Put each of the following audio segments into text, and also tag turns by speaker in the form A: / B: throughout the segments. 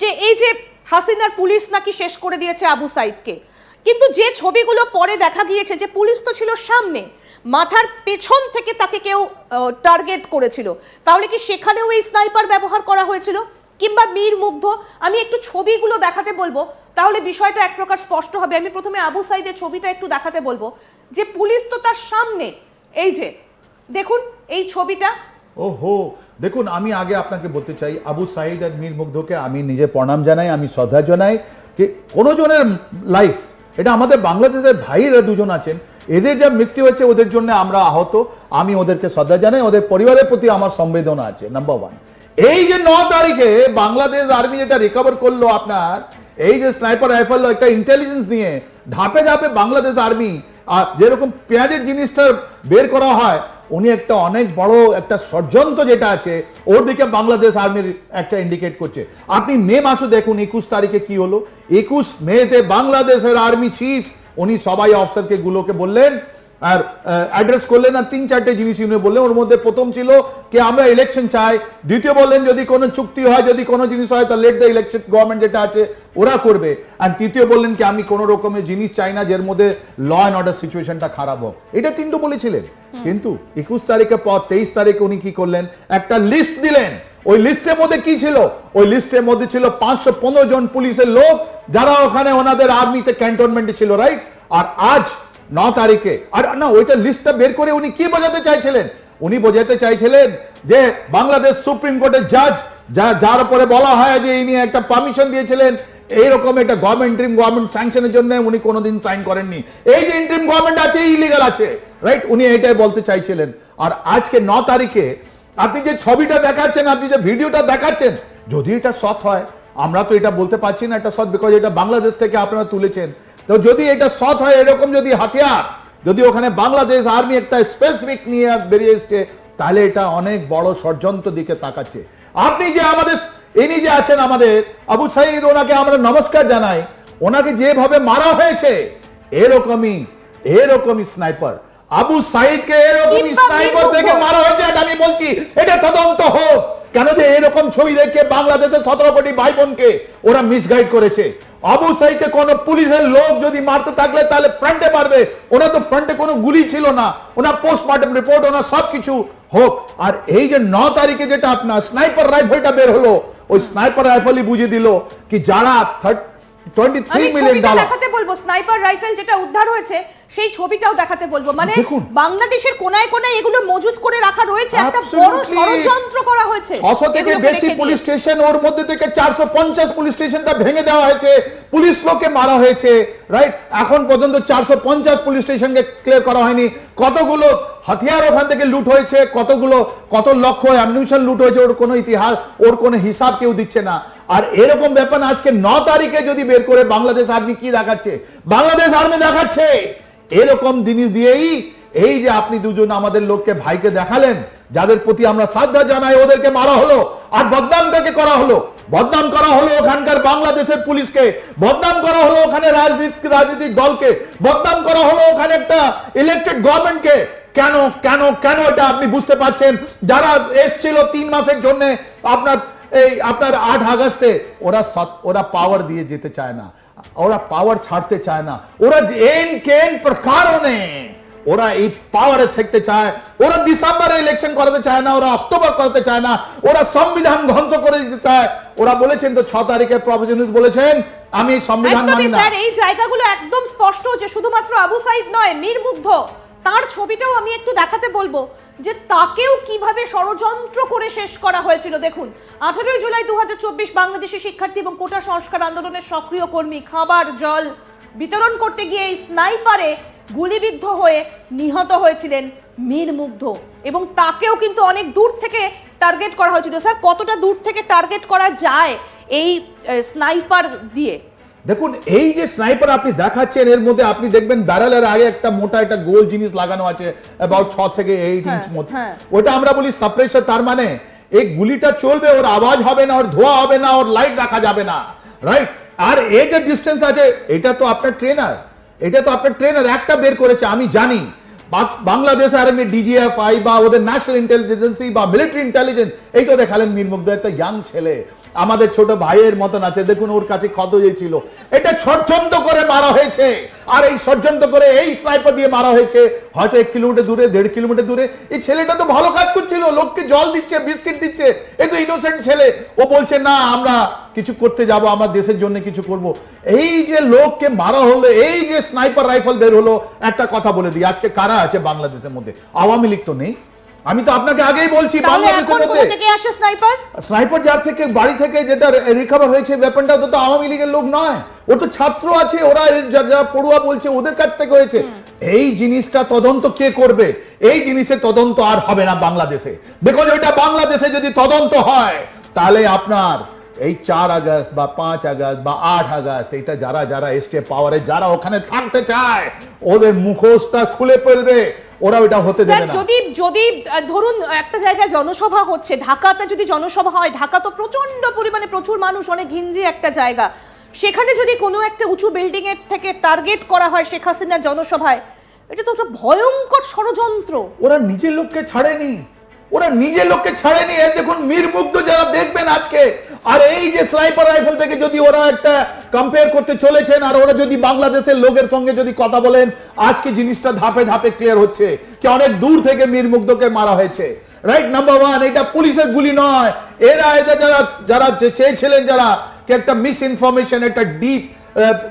A: যে এই যে হাসিনার পুলিশ নাকি শেষ করে দিয়েছে আবু সাইদকে। কিন্তু যে ছবিগুলো পরে দেখা গিয়েছে যে পুলিশ তো ছিল সামনে, মাথার পেছন থেকে তাকে কেউ টার্গেট করেছিল। তাহলে কি সেখানেও এই স্নাইপার ব্যবহার করা হয়েছিল? কিংবা মীর মুগ্ধ, আমি একটু ছবিগুলো দেখাতে বলব, তাহলে বিষয়টা এক প্রকার স্পষ্ট হবে। আমি প্রথমে আবু সাইদের ছবিটা একটু দেখাতে বলব। যে পুলিশ তো তার সামনে, এই যে, দেখুন, এই ছবিটা
B: ওহো, দেখুন, আমি আগে আপনাকে বলতে চাই, আবু সাইদ আর মীর মুগ্ধকে আমি নিজে প্রণাম জানাই, আমি শ্রদ্ধা জানাই যে কোনো জনের লাইফ এটা আমাদের বাংলাদেশের ভাইরা দুজন আছেন, এদের যা মৃত্যু হয়েছে, ওদের জন্য আমরা আহত, আমি ওদেরকে শ্রদ্ধা জানাই, ওদের পরিবারের প্রতি আমার সংবেদনা আছে নাম্বার ওয়ান এই যে ন তারিখে বাংলাদেশ আর্মি যেটা রিকভার করল আপনার, এই যে স্নাইপার রাইফেল একটা ইন্টেলিজেন্স নিয়ে ধাপে ধাপে বাংলাদেশ আর্মি যেরকম পেঁয়াজের জিনিসটা বের করা হয় উনি একটা অনেক বড় একটা ষড়যন্ত্র যেটা আছে, ওর দিকে বাংলাদেশ আর্মির একটা ইন্ডিকেট করছে। আপনি মে মাসে দেখুন একুশ তারিখে কি হলো। একুশ মেতে বাংলাদেশের আর্মি চিফ উনি সবাই অফিসারকে গুলোকে বললেন আর অ্যাড্রেস করলেন আর তিন চারটে জিনিস উনি বললেন। ওর মধ্যে প্রথম ছিল কি আমরা ইলেকশন চাই। দ্বিতীয় বললেন যদি কোনো চুক্তি হয় যদি কোনো জিনিস হয় তা লেট দ্য ইলেকশন গভর্নমেন্ট যেটা আছে ওরা করবে। আর তৃতীয় বললেন কি আমি কোনো রকমের জিনিস চাই না যার মধ্যে ল অ্যান্ড অর্ডার সিচুয়েশনটা খারাপ হোক। এটা তিনটে বলেছিলেন। কিন্তু একুশ তারিখের পর তেইশ তারিখে উনি কি করলেন? একটা লিস্ট দিলেন। ওই লিস্টের মধ্যে কি ছিল? ওই লিস্টের মধ্যে ছিল পাঁচশো পনেরো জন পুলিশের লোক যারা ওখানে ওনাদের আর্মিতে ক্যান্টনমেন্টে ছিল রাইট আর আজ ন তারিখে। আর না, ওইটা লিস্টটা বের করে উনি কি বোঝাতে চাইছিলেন? উনি বোঝাতে চাইছিলেন যে বাংলাদেশ সুপ্রিম কোর্টের জাজ যা, যার উপরে বলা হয় যে ইনি একটা পারমিশন দিয়েছিলেন, এইরকম একটা গভর্নমেন্ট ইন্টারিম গভর্নমেন্ট স্যাংশনের জন্য উনি কোনোদিন সাইন করেননি। এই যে ইন্ট্রিম গভর্নমেন্ট আছে ইলিগাল আছে রাইট উনি এটাই বলতে চাইছিলেন। আর আজকে ন তারিখে আপনি যে ছবিটা দেখাচ্ছেন, আপনি যে ভিডিওটা দেখাচ্ছেন, যদি এটা সৎ হয় আমরা তো এটা বলতে পারছি না এটা সৎ বিকজ এটা বাংলাদেশ থেকে আপনারা তুলেছেন। তো যদি এটা সৎ হয় এরকম যদি হাতিয়ার যদি ওখানে বাংলাদেশ আর্মি একটা স্পেসিফিক নিয়ে বেরিয়ে এসছে তাহলে এটা অনেক বড় ষড়যন্ত্র দিকে তাকাচ্ছে। আপনি যে আমাদের ইনি যে আছেন আমাদের আবু সাইদ ওনাকে আমরা নমস্কার জানাই। ওনাকে যেভাবে মারা হয়েছে এরকমই এরকমই স্নাইপার আবু সাইদকে এরকমই স্নাইপার। থেকে মারা হয়েছে এটা আমি বলছি এটা তদন্ত হোক। কেন যে এরকম ছবি দেখে বাংলাদেশের সতেরো কোটি ভাই বোনকে ওরা মিসগাইড করেছে? আবু সাইকে কোন পুলিশের লোক যদি মারতে থাকলে তাহলে ফ্রন্টে মারবে। ওরা তো ফ্রন্টে কোনো গুলি ছিল না। ওনার পোস্টমর্টম রিপোর্ট ওনার সব কিছু হোক। আর এই যে ন তারিখে যেটা আপনার স্নাইপার রাইফেলটা বের হলো ওই স্নাইপার রাইফেলই বুঝিয়ে দিল কি যারা টোয়েন্টি থ্রি মিলিয়ন ডলার
A: বলব স্নাইপার রাইফেল যেটা উদ্ধার হয়েছে সেই ছবিটাও দেখাতে বলব। মানে বাংলাদেশের কোনায় কোনায় এগুলো মজুত করে রাখা রয়েছে একটা বড় ষড়যন্ত্র করা হয়েছে।
B: ছশো থেকে বেশি পুলিশ স্টেশন ওর মধ্যে থেকে চারশো পঞ্চাশ পুলিশ স্টেশনটা ভেঙে দেওয়া হয়েছে। পুলিশ লোককে মারা হয়েছে রাইট এখন পর্যন্ত চারশো পঞ্চাশ পুলিশ স্টেশনকে ক্লিয়ার করা হয়নি। কতগুলো হাতিয়ার ওখান থেকে লুট হয়েছে কতগুলো কত লক্ষ অ্যামিউশন লুট হয়েছে ওর কোনো ইতিহাস ওর কোনো হিসাব কেউ দিচ্ছে না। আর এরকম ব্যাপার আজকে ন তারিখে যদি বের করে বাংলাদেশ আর্মি কি দেখাচ্ছে? বাংলাদেশ আর্মি দেখাচ্ছে। এরকম জিনিস দিয়েই এই যে আপনি দুজন আমাদের লোককে ভাইকে দেখালেন, যাদের প্রতি আমরা শ্রদ্ধা জানাই, ওদেরকে মারা হলো আর বদনাম কাকে করা হলো? বদনাম করা হলো ওখানকার বাংলাদেশের পুলিশকে, বদনাম করা হলো ওখানে রাজনীতি রাজনৈতিক দলকে, বদনাম করা হলো ওখানে একটা ইলেকটেড গভর্নমেন্টকে কেন কেন কেন এটা আপনি বুঝতে পারছেন? যারা এসছিল তিন মাসের জন্য আপনার এই আপনার আট আগস্টে, ওরা ওরা পাওয়ার দিয়ে যেতে চায় না। ওরা পাওয়ার ছাড়তে চায় না ওরা এন কেন প্রকারণে ওরা এই পাওয়ারে থাকতে চায় ওরা ডিসেম্বরে ইলেকশন করাতে চায় না ওরা অক্টোবর করাতে চায় না ওরা সংবিধান ধ্বংস করে দিতে চায় ওরা বলেছেন তো ছ তারিখে প্রফেশন বলেছেন আমি এই সংবিধান মানি না
A: এই জায়গাগুলো একদম স্পষ্ট যে শুধুমাত্র আবু সাইদ নয় মীর মুগ্ধ তার ছবিটাও আমি একটু দেখাতে বলব। যে তাকেও কীভাবে ষড়যন্ত্র করে শেষ করা হয়েছিল, দেখুন। আঠারোই জুলাই দু বাংলাদেশি শিক্ষার্থী এবং কোটা সংস্কার আন্দোলনের সক্রিয় কর্মী খাবার, জল বিতরণ করতে গিয়ে এই স্নাইপারে গুলিবিদ্ধ হয়ে নিহত হয়েছিলেন মীর মুগ্ধ। এবং তাকেও কিন্তু অনেক দূর থেকে টার্গেট করা হয়েছিল। স্যার, কতটা দূর থেকে টার্গেট করা যায় এই স্নাইপার দিয়ে?
B: দেখুন এই যে স্নাইপার আপনি দেখাচ্ছেন এর মধ্যে আপনি দেখবেন ব্যারেলের আগে একটা মোটা একটা গোল জিনিস লাগানো আছে অ্যাবাউট ছ থেকে এইট ইঞ্চ মতো।
A: হ্যাঁ।
B: ওটা আমরা বলি সাপ্রেসার তার মানে এই গুলিটা চলবে ওর আওয়াজ হবে না ওর ধোয়া হবে না ওর লাইট দেখা যাবে না রাইট আর এই যে ডিস্টেন্স আছে এটা তো আপনার ট্রেনার এটা তো আপনার ট্রেনার একটা বের করেছে আমি জানি। বাংলাদেশ আর্মি ডিজিএফআই বা ওদের ন্যাশনাল ইন্টেলিজেন্সি বা মিলিটারি ইন্টেলিজেন্স এই তো দেখালেন মীর মুগ্ধ একটা ইয়াং ছেলে। আমাদের ছোট ভাইয়ের মতন আছে, দেখুন ওর কাছে ইয়ে ছিল এটা ষড়যন্ত্র করে মারা হয়েছে। আর এই ষড়যন্ত্র করে এই স্নাইপার দিয়ে মারা হয়েছে, হয়তো এক কিলোমিটার দূরে, দেড় কিলোমিটার দূরে। এই ছেলেটা তো ভালো কাজ করছিল, লোককে জল দিচ্ছে, বিস্কিট দিচ্ছে। এ তো ইনোসেন্ট ছেলে। ও বলছে, না, আমরা কিছু করতে যাব, আমার দেশের জন্য কিছু করব। এই যে লোককে মারা হলো, এই যে স্নাইপার রাইফেল বের হলো, একটা কথা বলে দিই। আজকে কারা আছে বাংলাদেশের মধ্যে? আওয়ামী লীগ তো নেই। আমি তো আপনাকে আগেই বলছি বাংলাদেশের মধ্যে।
A: থেকে আসে স্নাইপার?
B: স্নাইপার যার থেকে বাড়ি থেকে যেটা রিকভার হয়েছে ওয়েপনটা তো আওয়ামী লীগের লোক নয়। ও তো ছাত্র আছে ওরা যারা পড়ুয়া বলছে ওদের কাছ থেকে হয়েছে। এই জিনিসটা তদন্ত কে করবে? এই জিনিসের তদন্ত আর হবে না বাংলাদেশে। বিকজ ওইটা বাংলাদেশে যদি তদন্ত হয় তাহলে আপনার এই চার আগস্ট বা পাঁচ আগস্ট বা আট আগস্ট এটা যারা যারা এসছে পাওয়ারে যারা ওখানে থাকতে চায় ওদের মুখোশটা খুলে ফেলবে ওরা ওইটা হতে দেবে না।
A: যদি যদি ধরুন একটা জায়গায় জনসভা হচ্ছে ঢাকাতে যদি জনসভা হয় ঢাকা তো প্রচণ্ড পরিমাণে প্রচুর মানুষ অনেক ঘিঞ্জি একটা জায়গা। সেখানে যদি কোনো একটা উঁচু বিল্ডিং এর থেকে টার্গেট করা হয় শেখ হাসিনার জনসভায় এটা তো একটা ভয়ঙ্কর ষড়যন্ত্র।
B: ওরা নিজের লোককে ছাড়েনি ওরা নিজের লোককে ছাড়েনি। এই দেখুন মীর মুগ্ধ যারা দেখবেন আজকে আর এই যে স্নাইপার রাইফেল থেকে যদি ওরা একটা কম্পেয়ার করতে চলেছেন, আর ওরা যদি বাংলাদেশের লোকের সঙ্গে যদি কথা বলেন, আজকে জিনিসটা ধাপে ধাপে ক্লিয়ার হচ্ছে। কি অনেক দূর থেকে মীর মুগ্ধকে মারা হয়েছে। রাইট নাম্বার ওয়ান এটা পুলিশের গুলি নয়। এরা এদের যারা যারা চেয়েছিলেন যারা, কি একটা মিস ইনফরমেশন একটা ডিপ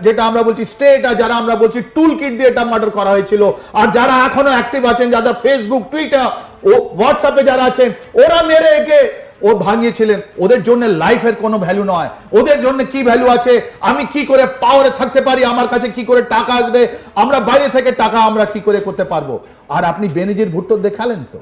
B: যেটা আমরা বলছি স্টেট আর যারা আমরা বলছি টুল কিট দিয়ে এটা মার্ডার করা হয়েছিল। আর যারা এখনও অ্যাক্টিভ আছেন, যারা ফেসবুক টুইটার ও হোয়াটসঅ্যাপে যারা আছেন, ওরা মেরে একে ও ভাঙিয়েছিলেন। ওদের জন্য লাইফের কোনো ভ্যালু নয়। ওদের জন্য কি ভ্যালু আছে? আমি কি করে পাওয়ারে থাকতে পারি? আমার কাছে কি করে টাকা আসবে? আমরা বাইরে থেকে টাকা আমরা কি করে করতে পারব? আর আপনি বেনিজির ভুট্টো দেখালেন তো?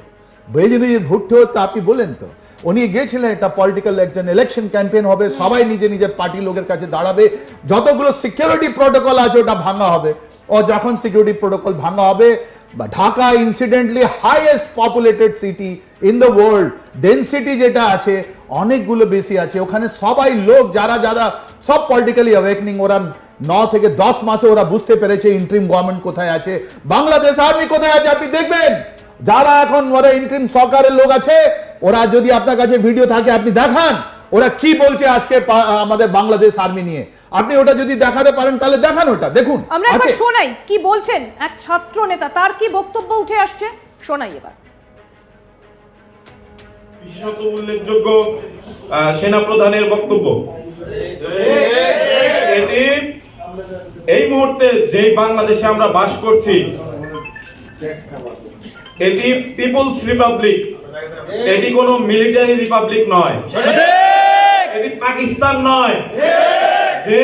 B: বেনিজির ভুট্টো তো আপনি বলেন তো? উনি গিয়েছিলেন একটা পলিটিক্যাল একজন ইলেকশন ক্যাম্পেইন হবে। সবাই নিজে নিজের পার্টি লোকের কাছে দাঁড়াবে। যতগুলো সিকিউরিটি প্রোটোকল আছে, ওটা ভাঙা হবে। ও যখন সিকিউরিটি প্রোটোকল ভাঙা হবে বা Dhaka incidentally highest populated city in the world density যেটা আছে, অনেকগুলো বেশি আছে। ওখানে সবাই লোক, যারা যারা, সব পলিটিক্যালি অ্যাওয়েকনিং ওরা ন থেকে দশ মাসে ওরা বুঝতে পেরেছে ইন্ট্রিম গভর্নমেন্ট কোথায় আছে। বাংলাদেশ আর্মি কোথায় আছে, আপনি দেখবেন। যারা এখন ওরা ইন্ট্রিম সরকারের লোক আছে, ওরা যদি আপনার কাছে ভিডিও থাকে, আপনি দেখান। ওরা কি বলছে আজকে আমাদের বাংলাদেশ আর্মি নিয়ে? আপনি ওটা যদি দেখাতে পারেন তাহলে দেখান ওটা দেখুন।
A: আমরা একবার শোনাই কি বলছেন এক ছাত্র নেতা? তার কি বক্তব্য উঠে আসছে? শোনাই এবার।
C: বিশেষত উল্লেখযোগ্য সেনা প্রধানের বক্তব্য। এটি এই মুহূর্তে যেই বাংলাদেশে আমরা বাস করছি এটি পিপলস রিপাবলিক। এটি কোনো মিলিটারি রিপাবলিক নয়। এটি পাকিস্তান নয়। যে